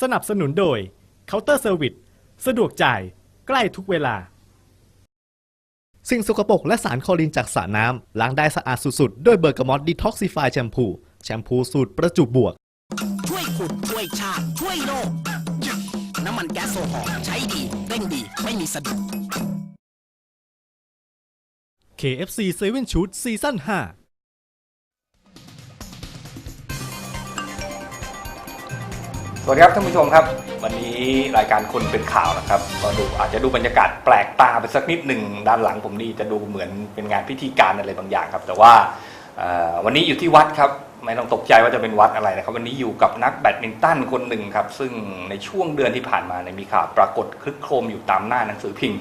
สนับสนุนโดยเคาน์เตอร์เซอร์วิสสะดวกจ่ายใกล้ทุกเวลา สิ่งสกปรกและสารคลอรีนจากสระน้ำล้างได้สะอาดสุดๆ ด้วยเบอร์กามอตดีท็อกซิฟายแชมพู แชมพูสูตรประจุบวก ช่วยขุดช่วยชาติช่วยโลกน้ำมันแก๊สโซฮอล์ใช้ดีเร่งดีไม่มีสะดุด KFC 7 Shoot ซีซั่น5 วัสดีครับท่านผู้ชมครับ วันนี้รายการคนเป็นข่าวนะครับก็ดูอาจจะดูบรรยากาศแปลกตาไปสักนิดหนึ่งด้านหลังผมนี่จะดูเหมือนเป็นงานพิธีการอะไรบางอย่างครับ แต่ว่าเอ่อวันนี้อยู่ที่วัดครับไม่ต้องตกใจว่าจะเป็นวัดอะไรนะครับ วันนี้อยู่กับนักแบดมินตันคนหนึ่งครับ ซึ่งในช่วงเดือนที่ผ่านมาเนี่ยมีข่าวปรากฏคลึกโครมอยู่ตามหน้าหนังสือพิมพ์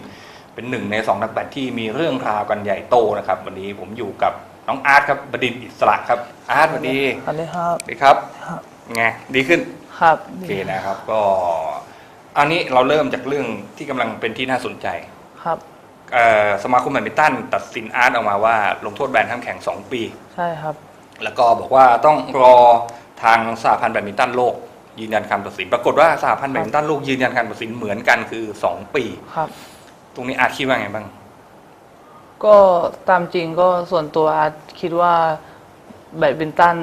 เป็นหนึ่งในสองนักแบดที่มีเรื่องราวกันใหญ่โตนะครับ วันนี้ผมอยู่กับน้องอาร์ตครับบดินทร์อิสระครับอาร์ตสวัสดีสวัสดีครับสวัสดีครับครับไงดีขึ้น ครับ โอเคนะครับ ก็อันนี้เราเริ่มจากเรื่องที่กำลังเป็นที่น่าสนใจครับ เอ่อสมาคมแบดมินตันตัดสินอาร์ตออกมาว่า ลงโทษแบนห้ามแข่ง 2 ปี ใช่ครับ แล้วก็บอกว่าต้องรอทางสหพันธ์แบดมินตันโลก ยืนยันคำตัดสิน ปรากฏว่าสหพันธ์แบดมินตันโลกยืนยันคำตัดสินเหมือนกันคือ 2 ปี ครับ ตรงนี้อาร์ตคิดว่าไงบ้าง ก็ตามจริงก็ส่วนตัวอาร์ตคิดว่า แบดมินตัน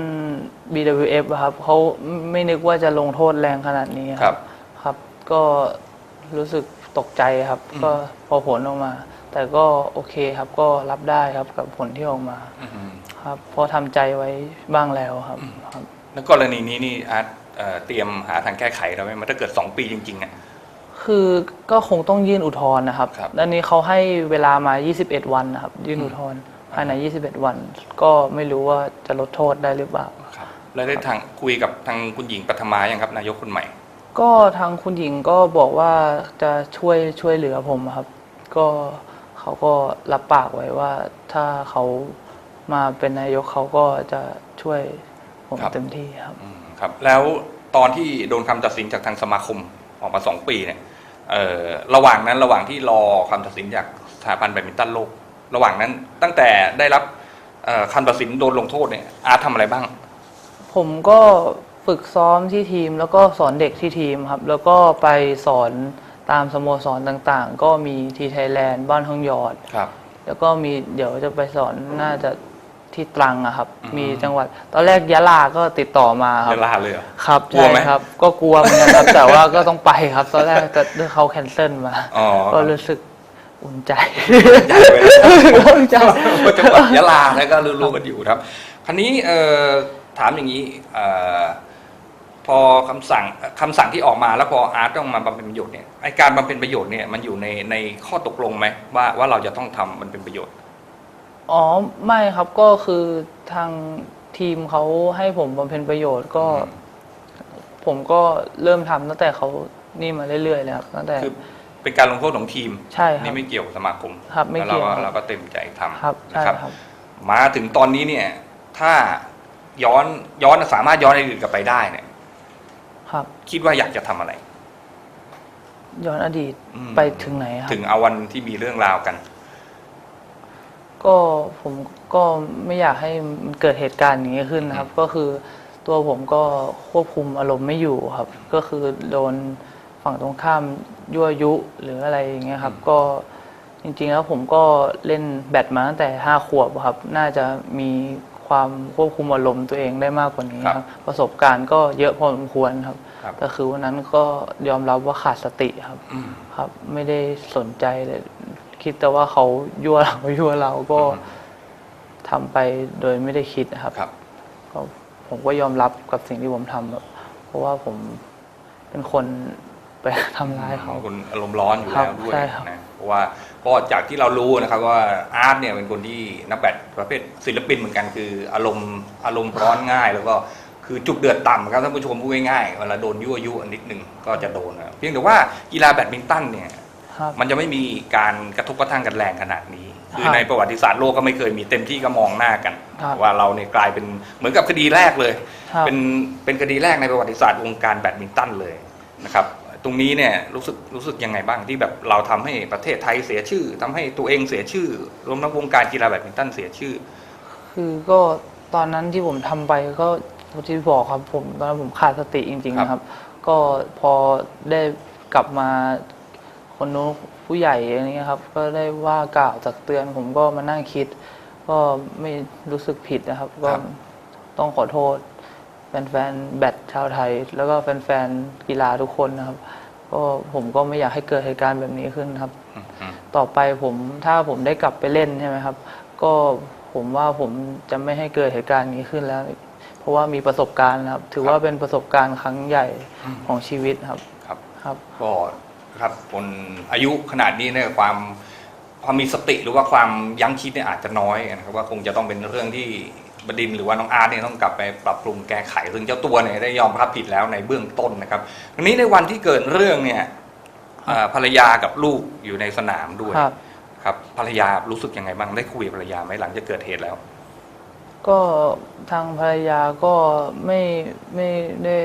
BWF อะครับเขาไม่นึกว่าจะลงโทษแรงขนาดนี้ครับ ครับ ก็รู้สึกตกใจครับอืมก็พอผลออกมา แต่ก็โอเคครับก็รับได้ครับกับผลที่ออกมาอืมครับเพอทำใจไว้บ้างแล้วครับครับแล้วกรณีนี้นี่อาร์ตเอ่อเตรียมหาทางแก้ไขแล้วไหมมันถ้าเกิด 2 ปีจริงๆอะคือก็คงต้องยื่นอุทธรณ์นะครับครับด้านนี้เขาให้เวลามา 21 วันนะครับ ยื่นอุทธรณ์ ภายใน 21 วัน ก็ไม่รู้ว่าจะลดโทษได้หรือเปล่า ครับแล้วได้ทางคุยกับทางคุณหญิงปัทมายังครับ นายกคนใหม่ ก็ทางคุณหญิงก็บอกว่าจะช่วยช่วยเหลือผมครับ ก็เขาก็รับปากไว้ว่า ถ้าเขามาเป็นนายกเขาก็จะช่วยผมครับ เต็มที่ครับ อืมครับ แล้วตอนที่โดนคำตัดสินจากทางสมาคมออกมาสองปีเนี่ยเอ่อระหว่างนั้นระหว่างที่รอคำตัดสินจากสหพันธ์แบดมินตันโลก ระหว่างนั้นตั้งแต่ได้รับเอ่อคำตัดสินโดนลงโทษเนี่ยอาร์ตทำอะไรบ้าง ผมก็ฝึกซ้อมที่ทีม แล้วก็สอนเด็กที่ทีมครับ แล้วก็ไปสอนตามสโมสรต่างๆ ก็มีทีไทยแลนด์บ้านห้องหยอดครับ แล้วก็มีเดี๋ยวจะไปสอนน่าจะที่ตรังอะครับอืมมีจังหวัด ตอนแรกยะลาก็ติดต่อมาครัเวบลาเลยเหรอครับกลัวไหมใช่ครับ ก็กลัวเหมือนกันครับ แต่ว่าก็ต้องไปครับ ตอนแรกแต่ด้วยเขาแคนเซิลมาอ๋อก็รู้สึก อุ่นใจใหญ่ไปแล้วอุ่นใจจังหวัดยะลาแล้วก็รู้ๆกันอยู่ครับคราวนี้เอ่อถามอย่างนี้เอ่อพอคำสั่งคำสั่งที่ออกมาแล้วพออาร์ตต้องมาบำเพ็ญประโยชน์เนี่ยไอการบำเพ็ญประโยชน์เนี่ยมันอยู่ในในข้อตกลงไหมว่าว่าเราจะต้องทำมันเป็นประโยชน์ อ๋อไม่ครับก็คือทางทีมเขาให้ผมบำเพ็ญประโยชน์ก็อืมผมก็เริ่มทำตั้งแต่เขานี่มาเรื่อยๆเลยครับตั้งแต่คือ เป็นการลงโทษของทีม ใช่ครับ นี่ไม่เกี่ยวกับสมาคมครับไม่แล้วเราเกี่ยวก็ครับเราก็เต็มใจทำครับนะใช่ครับครับ มาถึงตอนนี้เนี่ย ถ้าย้อนย้อนสามารถย้อนอดีตกลับไปได้เนี่ย ครับ คิดว่าอยากจะทำอะไร ย้อนอดีตอืม ไปถึงไหนครับ ถึงเอาวันที่มีเรื่องราวกัน ก็ผมก็ไม่อยากให้มันเกิดเหตุการณ์อย่างนี้ขึ้นนะครับ ก็คือตัวผมก็ควบคุมอารมณ์ไม่อยู่ครับ ก็คือโดน ฝั่งตรงข้ามยั่วยุหรืออะไรอย่างเงี้ยครับอืมก็จริงๆแล้วผมก็เล่นแบดมาตั้งแต่ห้าขวบครับ น่าจะมีความควบคุมอารมณ์ตัวเองได้มากกว่านี้ครับ ประสบการณ์ก็เยอะพอสมควรครับ ครับ แต่คือวันนั้นก็ยอมรับว่าขาดสติครับ อืม ครับ ไม่ได้สนใจเลย คิดแต่ว่าเขายั่วเรา ยั่วเราก็อืมทำไปโดยไม่ได้คิดนะครับ ครับ ก็ผมก็ยอมรับกับสิ่งที่ผมทำครับเพราะว่าผมเป็นคน ไปทำร้ายเขาคนอารมณ์ร้อนอยู่ครัแล้บวด้วยใช่ครับนะเพราะว่าก็จากที่เรารู้นะครับว่าอาร์ตเนี่ยเป็นคนที่นักแบดประเภทศิลปินเหมือนกันคืออารมณ์อารมณ์ร้อนง่าย แล้วก็คือจุดเดือดต่ำครับท่านผู้ชมพูดง่ายๆเวลาโดนยั่วยุอันนิดหนึ่งก็จะโดนนะเพียงแต่ว่ากีฬาแบดมินตันเนี่ยครับมันจะไม่มีการกระทบกระทั่งกันแรงขนาดนี้ คือครับในประวัติศาสตร์โลกก็ไม่เคยมีเต็มที่ก็มองหน้ากันครับว่าเราเนี่ยกลายเป็นเหมือนกับคดีแรกเลยครับเป็นเป็นคดีแรกในประวัติศาสตร์วงการแบดมินตันเลยนะครับ ตรงนี้เนี่ยรู้สึกรู้สึกยังไงบ้างที่แบบเราทำให้ประเทศไทยเสียชื่อทำให้ตัวเองเสียชื่อรวมทั้งวงการกีฬาแบดมินตันเสียชื่อ คือก็ตอนนั้นที่ผมทำไปก็ที่บอกครับผมตอนนั้นผมขาดสติจริงครับๆนะครับ ก็พอได้กลับมาคนนู้นผู้ใหญ่อะไรเงี้ยครับ ก็ได้ว่ากล่าวตักเตือนผมก็มานั่งคิด ก็ไม่รู้สึกผิดนะครับ ก็ต้องขอโทษแฟนๆแบดชาวไทย แล้วก็แฟนๆกีฬาทุกคนนะครับ ก็ผมก็ไม่อยากให้เกิดเหตุการณ์แบบนี้ขึ้นครับอืมอืมต่อไปผมถ้าผมได้กลับไปเล่นใช่ไหมครับ ก็ผมว่าผมจะไม่ให้เกิดเหตุการณ์นี้ขึ้นแล้ว เพราะว่ามีประสบการณ์นะครับ ถือว่าเป็นประสบการณ์ครั้งใหญ่ของชีวิตครับครับครับก็ครับคนอายุขนาดนี้เนี่ยความความมีสติหรือว่าความยั้งคิดเนี่ยอาจจะน้อยนะครับว่าคงจะต้องเป็นเรื่องที่ บดินทร์หรือว่าน้องอาร์ตเนี่ยต้องกลับไปปรับปรุงแก้ไข ซึ่งเจ้าตัวเนี่ยได้ยอมรับผิดแล้วในเบื้องต้นนะครับทีนี้ในวันที่เกิดเรื่องเนี่ยอ่าภรรยากับลูกอยู่ในสนามด้วยครับ ครับภรรยารู้สึกยังไงบ้างได้คุยกับภรรยาไหมหลังจากเกิดเหตุแล้ว ก็ทางภรรยาก็ไม่ไม่ได้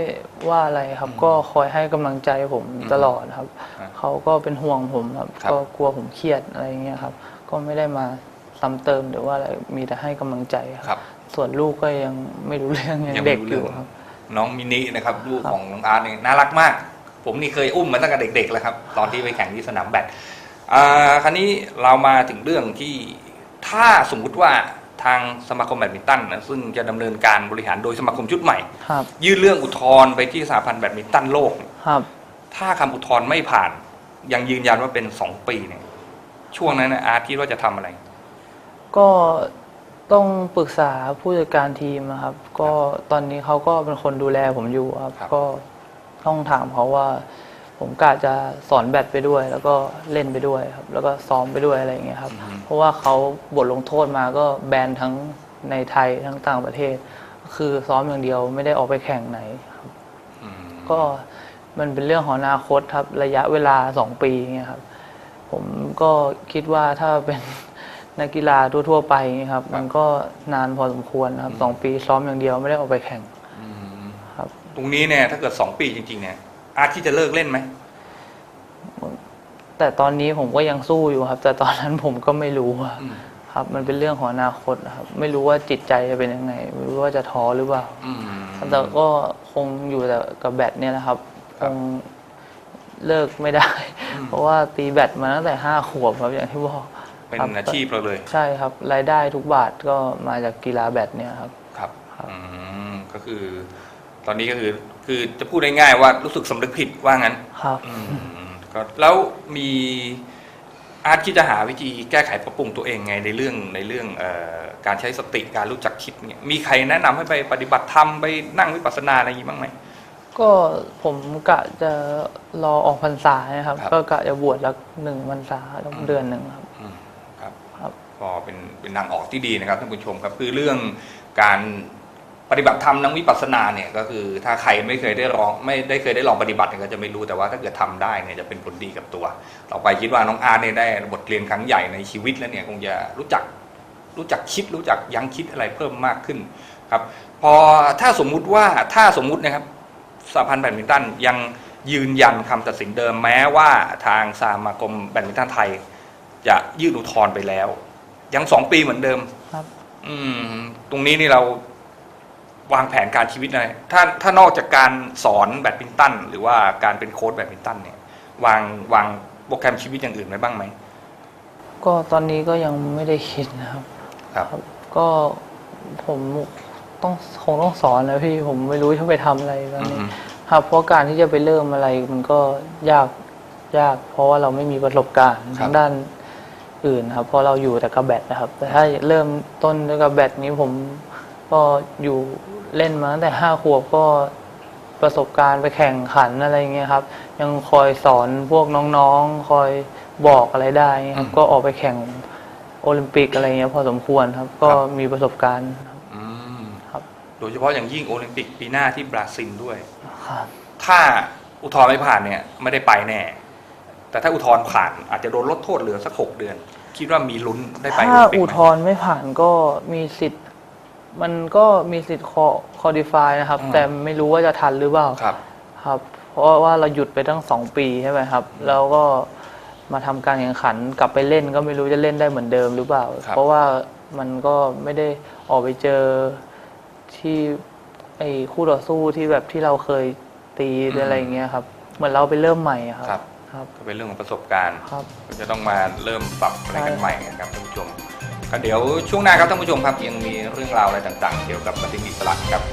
ว่าอะไรครับ ก็คอยให้กำลังใจผมตลอดครับครับเขาก็เป็นห่วงผมครับครับ ก็กลัวผมเครียดอะไรเงี้ยครับ ก็ไม่ได้มา ซ้ำเติมหรือว่าอะไรมีแต่ให้กำลังใจครับครับส่วนลูกก็ยังไม่รู้เรื่องยังยังไม่เด็กรู้อเรื่ยู่อง ครับ น้องมินินะครับลูกครับของน้องอาร์ตเนี่ยน่ารักมาก ผมนี่เคยอุ้มมาตั้งแต่เด็กๆแล้วครับ ตอนที่ไปแข่งที่สนามแบดอ่าคราวนี้เรามาถึงเรื่องที่ถ้าสมมุติว่าทางสมาคมแบดมินตันนะซึ่งจะดำเนินการบริหารโดยสมาคมชุดใหม่ ครับยื่นเรื่องอุทธรณ์ไปที่สหพันธ์แบดมินตันโลก ครับถ้าคำอุทธรณ์ไม่ผ่าน ยังยืนยันว่าเป็นสองปีเนี่ยช่วงนั้นนะอาร์ตคิดว่าจะทำอะไร ก็ต้องปรึกษาผู้จัดการทีมนะครับ ก็ตอนนี้เขาก็เป็นคนดูแลผมอยู่ครับ ครับ ก็ต้องถามเขาว่า ผมกะจะสอนแบดไปด้วย แล้วก็เล่นไปด้วยครับ แล้วก็ซ้อมไปด้วยอะไรอย่างเงี้ยครับ เพราะว่าเขาบทลงโทษมาก็แบนทั้งในไทยทั้งต่างประเทศ คือซ้อมอย่างเดียวไม่ได้ออกไปแข่งไหนครับอืมก็มันเป็นเรื่องของอนาคตครับ ระยะเวลาสองปีเงี้ยครับ ผมก็คิดว่าถ้าเป็น นักกีฬาทั่วๆไปเงี้ยครับ มันก็นานพอสมควรนะครับสองปีซ้อมอย่างเดียวไม่ได้ออกไปแข่ง อืมครับ ตรงนี้เนี่ยถ้าเกิดสองปีจริง ๆ เนี่ย อาร์ตที่จะเลิกเล่นไหมแต่ตอนนี้ผมก็ยังสู้อยู่ครับ แต่ตอนนั้นผมก็ไม่รู้อะอืมครับ มันเป็นเรื่องของอนาคตนะครับ ไม่รู้ว่าจิตใจจะเป็นยังไง ไม่รู้ว่าจะท้อหรือเปล่า อืม แต่ก็คงอยู่แต่กับแบตเนี่ยนะครับคครับงเลิกไม่ได้ อืม เพราะว่าตีแบตมาตั้งแต่ห้าขวบครับอย่างที่บอก เป็นครับอาชีพเราเลย ใช่ครับรายได้ทุกบาทก็มาจากกีฬาแบดเนี่ยครับครับครับอืมก็คือ ตอนนี้ก็คือคือจะพูดง่ายๆว่ารู้สึกสำนึกผิดว่างั้น ครับอืมก็แล้วมีอาร์ตคิดจะหาวิธีแก้ไขปรับปรุงตัวเองไงในเรื่องในเรื่องเออการใช้สติการรู้จักคิดเนี่ยมีใครแนะนำให้ไปปฏิบัติธรรมไปนั่งวิปัสสนาอะไรอย่างนี้บ้างไหม ก็ผมกะจะรอออกพรรษานะครับ ครับก็กะจะบวชละหนึ่งพรรษาต้องเดือนหนึ่งครับ อืม ครับครับก็เป็นเป็นทางออกที่ดีนะครับท่านผู้ชมครับคือเรื่องการปฏิบัติธรรมนั่งวิปัสสนาเนี่ยก็คือถ้าใครไม่เคยได้ลองไม่ได้เคยได้ลองปฏิบัติเนี่ยก็จะไม่รู้แต่ว่าถ้าเกิดทำได้เนี่ยจะเป็นผลดีกับตัว ต่อไปคิดว่าน้องอาร์ตเนี่ยได้บทเรียนครั้งใหญ่ในชีวิตแล้วเนี่ยคงจะรู้จักรู้จักคิดรู้จักยั้งคิดอะไรเพิ่มมากขึ้นครับพอถ้าสมมุติว่าถ้าสมมุตินะครับสหพันธ์แบดมินตันยังยืนยันคำตัดสินเดิมแม้ว่าทางสมาคมแบดมินตันไทย จะยื่นอุทธรณ์ไปแล้ว ยังสองปีเหมือนเดิมครับ อืม ตรงนี้นี่เราวางแผนการชีวิตอะไรถ้าถ้านอกจากการสอนแบดมินตัน หรือว่าการเป็นโค้ชแบดมินตันเนี่ย วางวางโปรแกรมชีวิตอย่างอื่นไว้บ้างไหมก็ตอนนี้ก็ยังไม่ได้คิดนะครับ ครับ ก็ผมต้องคงต้องสอนนะพี่ผมไม่รู้จะไปทำอะไรตอนนี้อืมครับ เพราะการที่จะไปเริ่มอะไรมันก็ยากยาก เพราะว่าเราไม่มีประสบการณ์ครับทางด้าน อื่นครับเพราะเราอยู่แต่กับแบดนะครับ แต่ถ้าเริ่มต้นด้วยกับแบดนี้ผมก็อยู่เล่นมาตั้งแต่ห้าขวบก็ประสบการณ์ไปแข่งขันอะไรเงี้ยครับ ยังคอยสอนพวกน้องๆ คอยบอกอะไรได้เงี้ยครับก็ออกไปแข่งโอลิมปิกอะไรเงี้ยพอสมควรครับ ก็มีประสบการณ์ครับอืมครับโดยเฉพาะอย่างยิ่งโอลิมปิกปีหน้าที่บราซิลด้วยครับถ้าอุทธรณ์ไม่ผ่านเนี่ย ไม่ได้ไปแน่ แต่ถ้าอุทธรณ์ผ่านอาจจะโดนลดโทษเหลือสักหกเดือน คิดว่ามีลุ้นได้ไปถ้าโลิมปิกอุไหทมธรณ์ไม่ผ่านก็มีสิทธิ์ มันก็มีสิทธิ์คอคอดิฟายนะครับแต่ไม่รู้ว่าจะทันหรือเปล่าครับ ครับ เพราะว่าเราหยุดไปตั้งสองปีใช่ไหมครับ แล้วก็มาทำการแข่งขันกลับไปเล่นก็ไม่รู้จะเล่นได้เหมือนเดิมหรือเปล่า ครับ เพราะว่ามันก็ไม่ได้ออกไปเจอที่ไอ้คู่ต่อสู้ที่แบบที่เราเคยตีหรืออะไรอย่างเงี้ยครับ เหมือนเราไปเริ่มใหม่อะครับ ครับ ครับ ก็เป็นเรื่องของประสบการณ์ครับก็จะต้องมาเริ่มปรับอะไรกันใช่ใหม่นะครับท่านผู้ชมก็เดี๋ยวช่วงหน้าครับท่านผู้ชมครับยังมีเรื่องราวอะไรต่าง ๆ เกี่ยวกับบัตรอิสระครับ